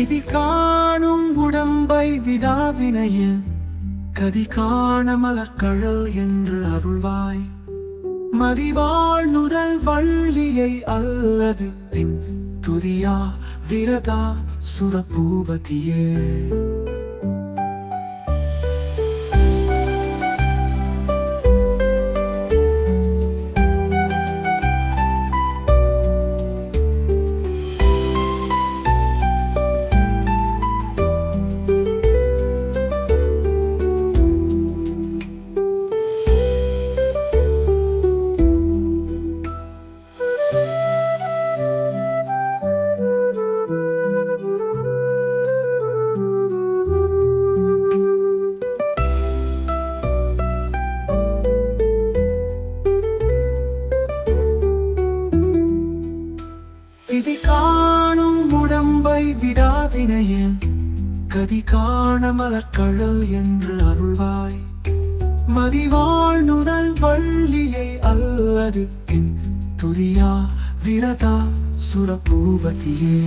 விதி காணும் உடம்பை விடாவினைய. கதி காண மலர்கழல் என்று அருள்வாய். மதிவாள் நுதல் வள்ளியை அல்லது பின் துதியா விரதா சுரபூபதியே. விதி காணும் உடம்பை விடாவினைய கதி காண மலர்கழல் என்று அருள்வாய். மதிவாழ் நுதல் வள்ளியை அல்லது என் துதியா விரதா சுரபூபதியே.